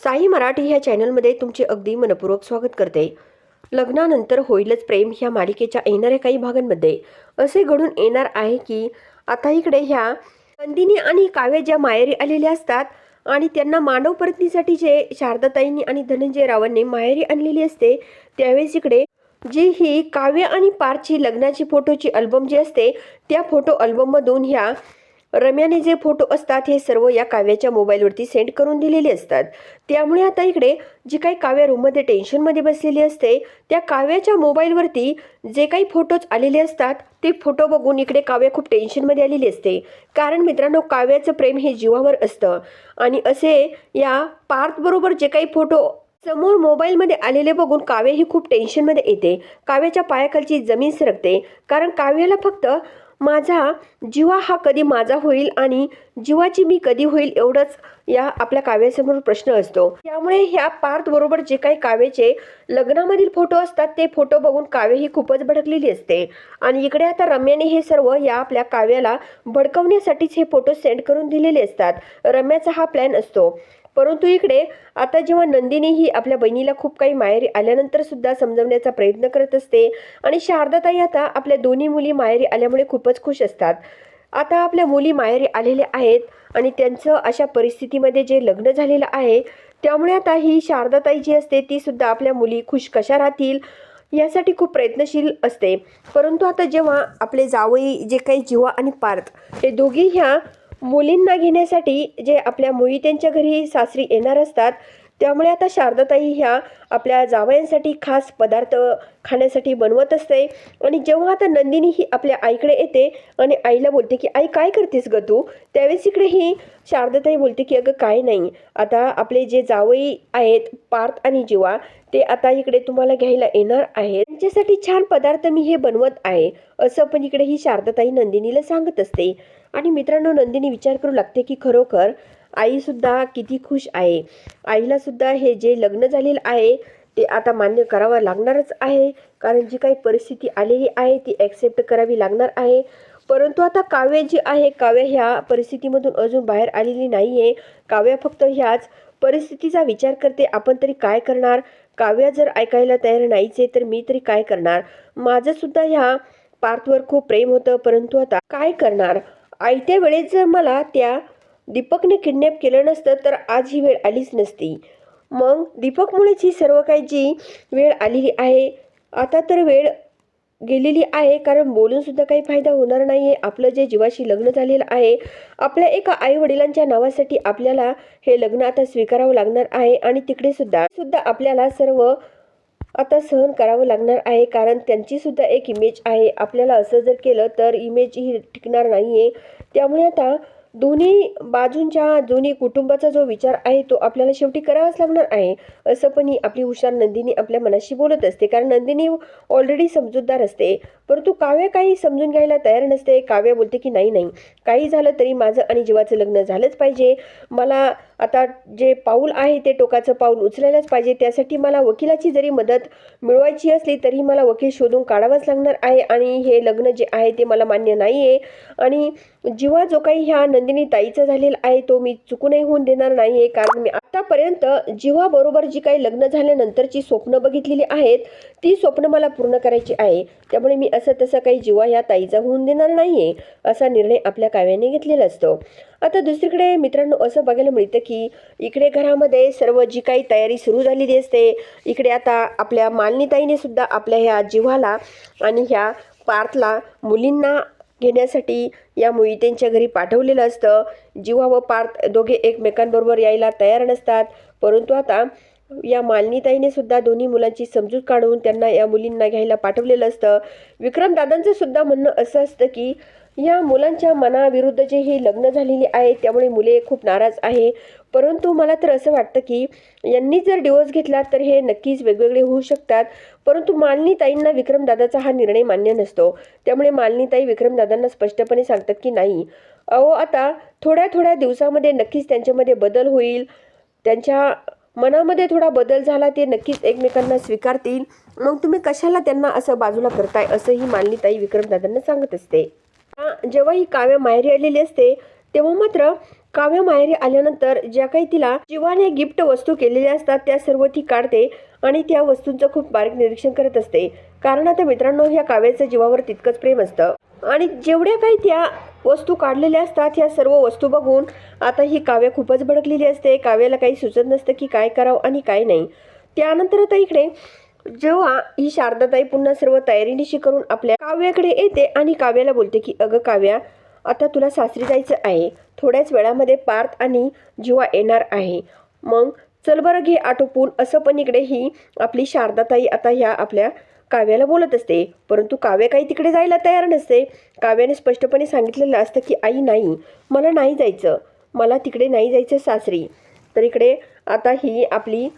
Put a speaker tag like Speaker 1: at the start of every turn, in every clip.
Speaker 1: साई मराठी ह्या चॅनलमध्ये तुमचे अगदी मनपूर्वक स्वागत करते. लग्नानंतर होईलच प्रेम ह्या मालिकेच्या येणाऱ्या काही भागांमध्ये. असे घडून येणार आहे की आता इकडे ह्या नंदिनी आणि काव्य ज्या माहेरी आलेल्या असतात आणि त्यांना मानव परतनीसाठी जे शारदाताईंनी आणि धनंजय रावांनी माहेरी आणलेली असते त्यावेळेस इकडे जी ही काव्य आणि पारची लग्नाची फोटोची अल्बम जी असते त्या फोटो अल्बममधून ह्या रम्याने जे फोटो असतात हे सर्व या काव्याच्या मोबाईलवरती सेंड करून दिलेले असतात. त्यामुळे आता इकडे जी काही काव्य रूममध्ये टेन्शनमध्ये बसलेली असते त्या काव्याच्या मोबाईलवरती जे काही फोटोज आलेले असतात ते फोटो बघून इकडे काव्य खूप टेन्शनमध्ये आलेली असते. कारण मित्रांनो काव्याचं प्रेम हे जीवावर असतं. आणि असे या पार्थबरोबर जे काही फोटो समोर मोबाईलमध्ये आलेले बघून काव्य ही खूप टेन्शनमध्ये येते. काव्याच्या पायाखालची जमीन सरकते. कारण काव्याला फक्त माझा जीवा हा कधी माझा होईल आणि जीवाची मी कधी होईल एवढंच या आपल्या काव्यासमोर प्रश्न असतो. त्यामुळे ह्या पार्थ बरोबर जे काही काव्याचे लग्नामधील फोटो असतात ते फोटो बघून काव्य ही खूपच भडकलेली असते. आणि इकडे आता रम्याने हे सर्व या आपल्या काव्याला भडकवण्यासाठीच हे फोटो सेंड करून दिलेले असतात. रम्याचा हा प्लॅन असतो. परंतु इकडे आता जेव्हा नंदिनी ही आपल्या बहिणीला खूप काही माहेरी आल्यानंतर सुद्धा समजवण्याचा प्रयत्न करत असते आणि शारदाताई आता आपल्या दोन्ही मुली माहेरी आल्यामुळे खूपच खुश असतात. आता आपल्या मुली माहेरी आलेल्या आहेत आणि त्यांचं अशा परिस्थितीमध्ये जे लग्न झालेलं आहे त्यामुळे आता ही शारदाताई जी असते ती सुद्धा आपल्या मुली खुश कशा राहतील यासाठी खूप प्रयत्नशील असते. परंतु आता जेव्हा आपले जावई जे काही जीवा आणि पार्थ हे दोघी ह्या मुलींना घेण्यासाठी जे आपल्या मोहित्यांच्या त्यांच्या घरी सासरी येणार असतात त्यामुळे आता शारदाताई ह्या आपल्या जावयांसाठी खास पदार्थ खाण्यासाठी बनवत असते. आणि जेव्हा आता नंदिनी ही आपल्या आईकडे येते आणि आईला बोलते की आई काय करतेस ग तू? त्यावेळेस इकडे ही शारदाताई बोलते की अगं काय नाही. आता आपले जे जावई आहेत पार्थ आणि जीवा ते आता इकडे तुम्हाला घ्यायला येणार आहेत. त्यांच्यासाठी छान पदार्थ मी हे बनवत आहे. असं पण इकडे ही शारदाताई नंदिनीला सांगत असते. आणि मित्रांनो नंदिनी विचार करू लागते की खरोखर आईसुद्धा किती खुश आहे. आईलासुद्धा हे जे लग्न झालेलं आहे ते आता मान्य करावं लागणारच आहे. कारण जी काही परिस्थिती आलेली आहे ती ॲक्सेप्ट करावी लागणार आहे. परंतु आता काव्य जी आहे काव्य ह्या परिस्थितीमधून अजून बाहेर आलेली नाही आहे काव्य फक्त ह्याच परिस्थितीचा विचार करते आपण तरी काय करणार? काव्य जर ऐकायला तयार नाहीच आहे तर मी तरी काय करणार? माझंसुद्धा ह्या पार्थवर खूप प्रेम होतं परंतु आता काय करणार? आयत्या वेळेस जर मला त्या दीपकने किडनॅप केलं नसतं तर आज ही वेळ आलीच नसती. मग दीपकमुळेच ही सर्व काही जी वेळ आलेली आहे आता तर वेळ गेलेली आहे कारण बोलूनसुद्धा काही फायदा होणार नाही आहे आपलं जे जीवाशी लग्न झालेलं आहे आपल्या एका आईवडिलांच्या नावासाठी आपल्याला हे लग्न आता स्वीकारावं लागणार आहे आणि तिकडे सुद्धा सुद्धा आपल्याला सर्व आता सहन करावं लागणार आहे कारण त्यांचीसुद्धा एक इमेज आहे. आपल्याला असं जर केलं तर इमेज ही टिकणार नाही आहे त्यामुळे आता दोन्ही बाजूंच्या दोन्ही कुटुंबाचा जो विचार आहे तो आपल्याला शेवटी करावाच लागणार आहे. असं पण ही आपली हुशार नंदिनी आपल्या मनाशी बोलत असते. कारण नंदिनी ऑलरेडी समजूतदार असते. परंतु काव्य काही समजून घ्यायला तयार नसते. काव्य बोलते की नाही नाही. काही झालं तरी माझं आणि जीवाचं लग्न झालंच पाहिजे. मला आता जे पाऊल आहे ते टोकाचं पाऊल उचलायलाच पाहिजे. त्यासाठी मला वकिलाची जरी मदत मिळवायची असली तरी मला वकील शोधून काढावंच लागणार आहे. आणि हे लग्न जे आहे ते मला मान्य नाही आहे आणि जीवा जो काही ह्या नंदिनी ताईचा झालेला आहे तो मी चुकूनही होऊन देणार नाही आहे कारण मी आतापर्यंत जीवाबरोबर जी काही लग्न झाल्यानंतरची स्वप्न बघितलेली आहेत ती स्वप्न मला पूर्ण करायची आहे. त्यामुळे मी असं तसं काही जीवा ह्या ताईचा होऊन देणार नाही आहे असा निर्णय आपल्या काव्याने घेतलेला असतो. आता दुसरीकडे मित्रांनो असं बघायला मिळतं की इकडे घरामध्ये सर्व जी काही तयारी सुरू झालेली असते इकडे आता आपल्या मालनीताईने सुद्धा आपल्या ह्या जीवाला आणि ह्या पार्थला मुलींना घेण्यासाठी या मोहितेंच्या घरी पाठवलेलं असतं. जीवा व पार्थ दोघे एकमेकांबरोबर यायला तयार नसतात. परंतु आता या मालनीताईने सुद्धा दोन्ही मुलांची समजूत काढून त्यांना या मुलींना घ्यायला पाठवलेलं असतं. विक्रमदादांचं सुद्धा म्हणणं असं असतं की या मुलांच्या मनाविरुद्ध जे हे लग्न झालेली आहे त्यामुळे मुले खूप नाराज आहे. परंतु मला तर असं वाटतं की यांनी जर डिवोर्स घेतला तर हे नक्कीच वेगवेगळे होऊ शकतात. परंतु मालनीताईंना विक्रमदादाचा हा निर्णय मान्य नसतो. त्यामुळे मालनीताई विक्रमदादांना स्पष्टपणे सांगतात की नाही. अहो आता थोड्या थोड्या दिवसामध्ये नक्कीच त्यांच्यामध्ये बदल होईल. त्यांच्या मनामध्ये थोडा बदल झाला ते नक्कीच एकमेकांना स्वीकारतील. मग तुम्ही कशाला त्यांना असं बाजूला करताय असंही ताई विक्रमदादांना सांगत असते. जेव्हा ही काव्य माहेरी आलेली असते तेव्हा मात्र काव्य माहेरी आल्यानंतर ज्या काही तिला जीवाने गिफ्ट वस्तू केलेल्या असतात त्या सर्व ती काढते आणि त्या वस्तूंचं खूप बारीक निरीक्षण करत असते. कारण आता मित्रांनो ह्या काव्याचं जीवावर तितकंच प्रेम असतं. आणि जेवढ्या काही त्या वस्तू काढलेल्या असतात ह्या सर्व वस्तू बघून आता ही काव्य खूपच भडकलेली असते. काव्याला काही सुचत नसतं की काय करावं आणि काय नाही. त्यानंतर आता इकडे जेव्हा ही शारदाताई पुन्हा सर्व तयारीनिशी करून आपल्या काव्याकडे येते आणि काव्याला बोलते की अगं काव्या आता तुला सासरी जायचं आहे. थोड्याच वेळामध्ये पार्थ आणि जीवा येणार आहे. मग चल बरं घे आटोपून. असं पण इकडे ही आपली शारदाताई आता ह्या आपल्या काव्याला बोलत असते. परंतु काव्य काही तिकडे जायला तयार नसते. काव्याने स्पष्टपणे सांगितलेलं असतं की आई नाही. मला नाही जायचं. मला तिकडे नाही जायचं सासरी. तर इकडे आता ही आपली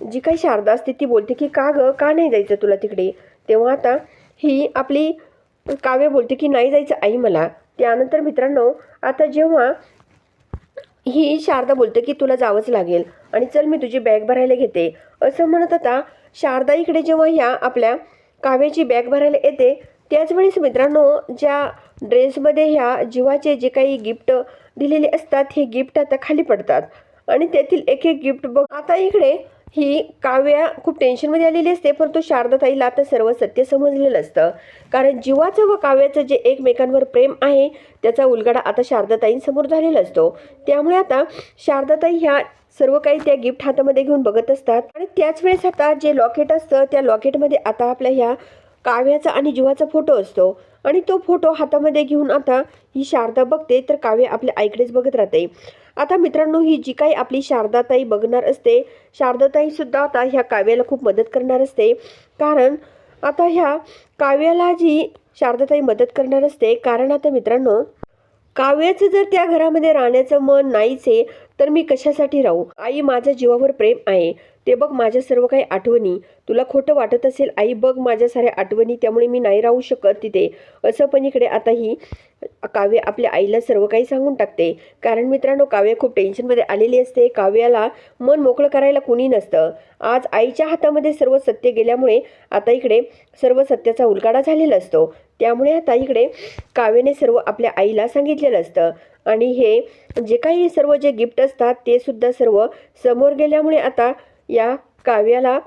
Speaker 1: जी काही शारदा असते ती बोलते की का गं? का नाही जायचं तुला तिकडे? तेव्हा आता ही आपली काव्य बोलते की नाही जायचं आई मला. त्यानंतर मित्रांनो आता जेव्हा ही शारदा बोलते की तुला जावंच लागेल आणि चल मी तुझी बॅग भरायला घेते. असं म्हणत आता शारदा इकडे जेव्हा ह्या आपल्या काव्याची बॅग भरायला येते. त्याचवेळेस मित्रांनो ज्या ड्रेसमध्ये ह्या जीवाचे जे काही गिफ्ट दिलेले असतात हे गिफ्ट आता खाली पडतात. आणि त्यातील एक एक गिफ्ट बघ. आता इकडे ही काव्या खूप टेन्शनमध्ये आलेली असते परंतु शारदाताईला आता सर्व सत्य समजलेलं असतं. कारण जीवाचं व काव्याचं जे एकमेकांवर प्रेम आहे त्याचा उलगडा आता शारदाताईंसमोर झालेला असतो. त्यामुळे आता शारदाताई ह्या सर्व काही त्या गिफ्ट हातामध्ये घेऊन बघत असतात. आणि त्याच वेळेस आता जे लॉकेट असतं त्या लॉकेटमध्ये आता आपल्या ह्या काव्याचा आणि जीवाचा फोटो असतो. आणि तो फोटो हातामध्ये घेऊन आता ही शारदा बघते तर काव्य आपल्या आईकडेच बघत राहते. आता मित्रांनो ही जी काही आपली शारदाताई बघणार असते शारदाताई सुद्धा आता ह्या काव्याला खूप मदत करणार असते. कारण आता ह्या काव्याला जी शारदाताई मदत करणार असते कारण आता मित्रांनो काव्याचं जर त्या घरामध्ये राहण्याचं मन नाहीच आहे तर मी कशासाठी राहू? आई माझ्या जीवावर प्रेम आहे. ते बघ माझ्या सर्व काही आठवणी. तुला खोटं वाटत असेल आई बघ माझ्या साऱ्या आठवणी त्यामुळे मी नाही राहू शकत तिथे. असं पण इकडे आता ही काव्य आपल्या आईला सर्व काही सांगून टाकते. कारण मित्रांनो काव्य खूप टेन्शनमध्ये आलेली असते. काव्याला मन मोकळं करायला कुणी नसतं. आज आईच्या हातामध्ये सर्व सत्य गेल्यामुळे आता इकडे सर्व सत्याचा उलगाडा झालेला असतो. त्यामुळे आता इकडे काव्याने सर्व आपल्या आईला सांगितलेलं असतं. आणि हे जे काही सर्व जे गिफ्ट असतात ते सुद्धा सर्व समोर गेल्यामुळे आता या काव्याला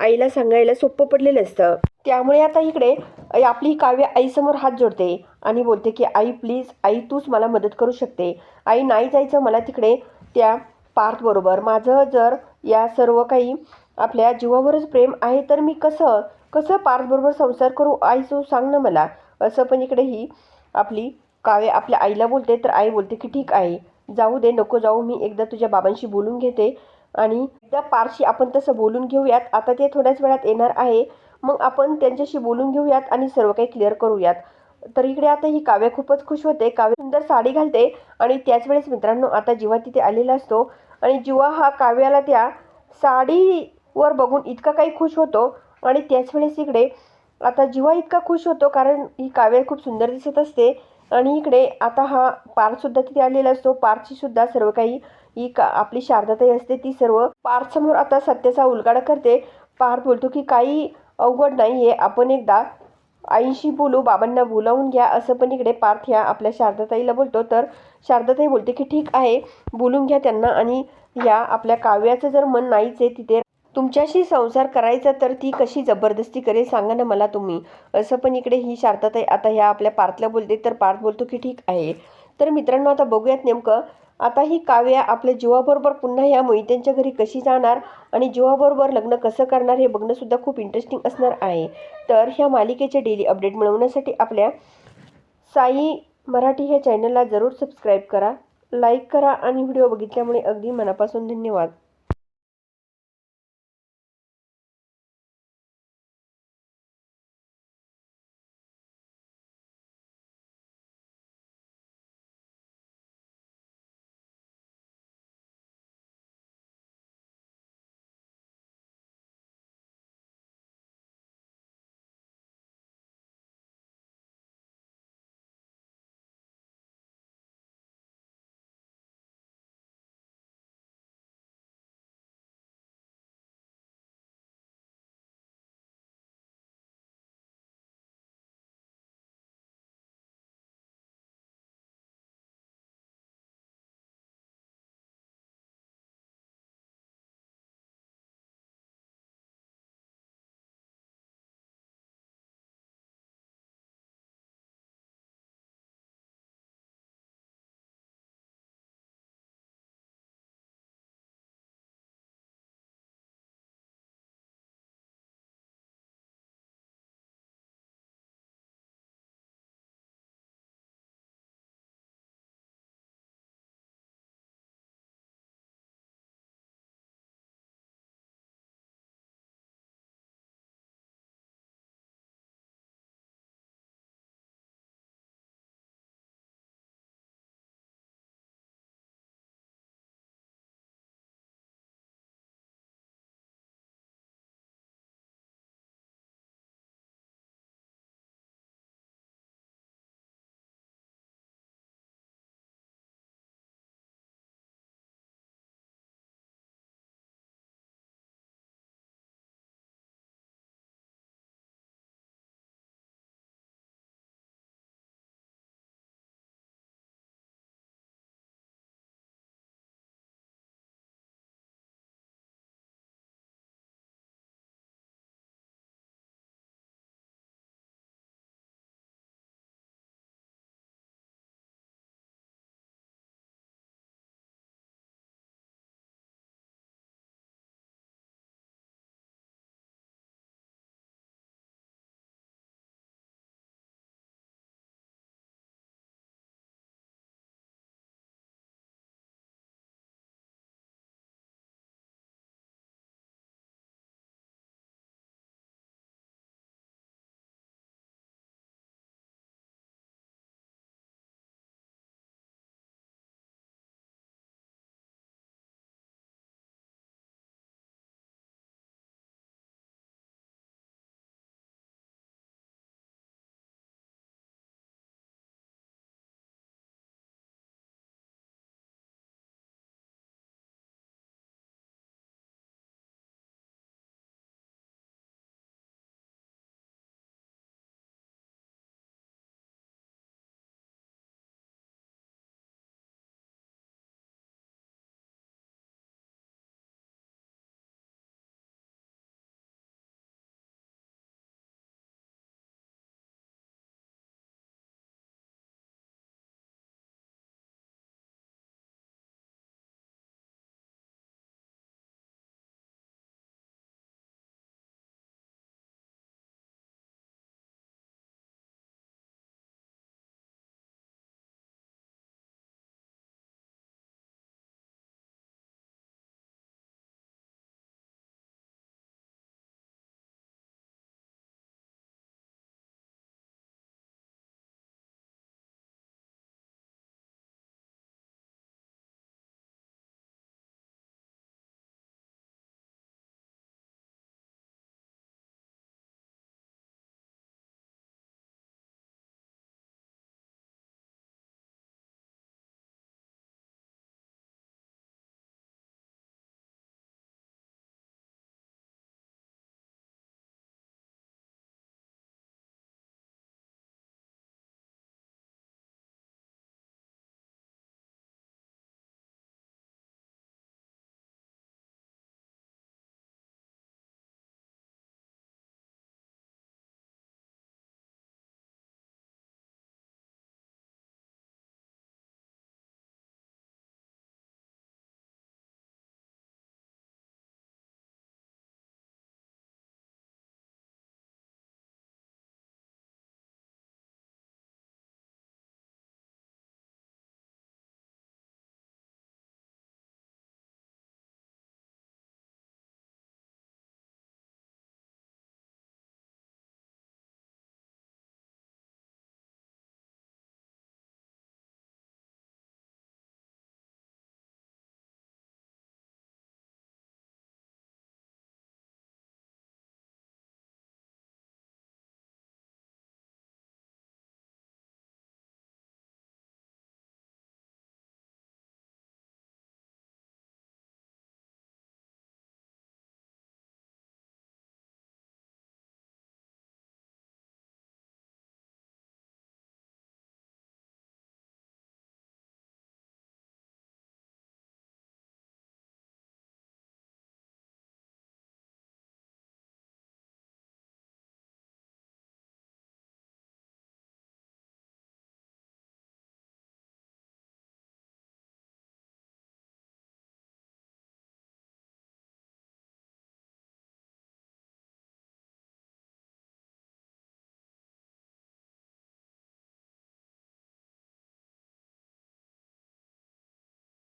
Speaker 1: आईला सांगायला सोपं पडलेलं असतं. त्यामुळे आता इकडे आपली काव्य आईसमोर हात जोडते आणि बोलते की आई प्लीज आई तूच मला मदत करू शकते. आई नाही जायचं मला तिकडे त्या पार्थबरोबर माझं जर या सर्व काही आपल्या जीवावरच प्रेम आहे तर मी कसं कसं पार्थबरोबर संसार करू? आई तू सांग ना मला. असं पण इकडे ही आपली काव्य आपल्या आईला बोलते तर आई बोलते की ठीक आहे जाऊ दे नको जाऊ मी एकदा तुझ्या बाबांशी बोलून घेते आणि एकदा पारशी आपण तसं बोलून घेऊयात. आता ते थोड्याच वेळात येणार आहे. मग आपण त्यांच्याशी बोलून घेऊयात आणि सर्व काही क्लिअर करूयात. तर इकडे आता ही काव्य खूपच खुश होते. काव्य सुंदर साडी घालते आणि त्याच वेळेस मित्रांनो आता जिवा तिथे आलेला असतो आणि जिवा हा काव्याला त्या साडीवर बघून इतका काही खुश होतो आणि त्याच वेळेस इकडे आता जिवा इतका खुश होतो कारण ही काव्य खूप सुंदर दिसत असते. आणि इकडे आता हा पार्थसुद्धा तिथे आलेला असतो. पार्थची सुद्धा सर्व काही ही का आपली शारदाताई असते ती सर्व पार्थसमोर आता सत्याचा उलगाडा करते. पार्थ बोलतो की काही अवघड नाही आहे आपण एकदा आईशी बोलू बाबांना बोलावून घ्या असं पण इकडे पार्थ ह्या आपल्या शारदाताईला बोलतो. तर शारदाताई बोलते की ठीक आहे बोलून घ्या त्यांना आणि या आपल्या काव्याचं जर मन नाहीच आहे तिथे तुमच्याशी संसार करायचा तर ती कशी जबरदस्ती करेल सांगा ना मला तुम्ही. असं पण इकडे ही शारदाताई आता ह्या आपल्या पार्थला बोलते तर पार्थ बोलतो की ठीक आहे. तर मित्रांनो आता बघूयात नेमकं आता ही काव्या आपल्या जीवाबरोबर पुन्हा ह्या मोहित्यांच्या घरी कशी जाणार आणि जीवाबरोबर लग्न कसं करणार हे बघणंसुद्धा खूप इंटरेस्टिंग असणार आहे. तर ह्या मालिकेचे डेली अपडेट मिळवण्यासाठी आपल्या साई मराठी ह्या चॅनलला जरूर सबस्क्राईब करा लाईक करा आणि व्हिडिओ बघितल्यामुळे अगदी मनापासून धन्यवाद.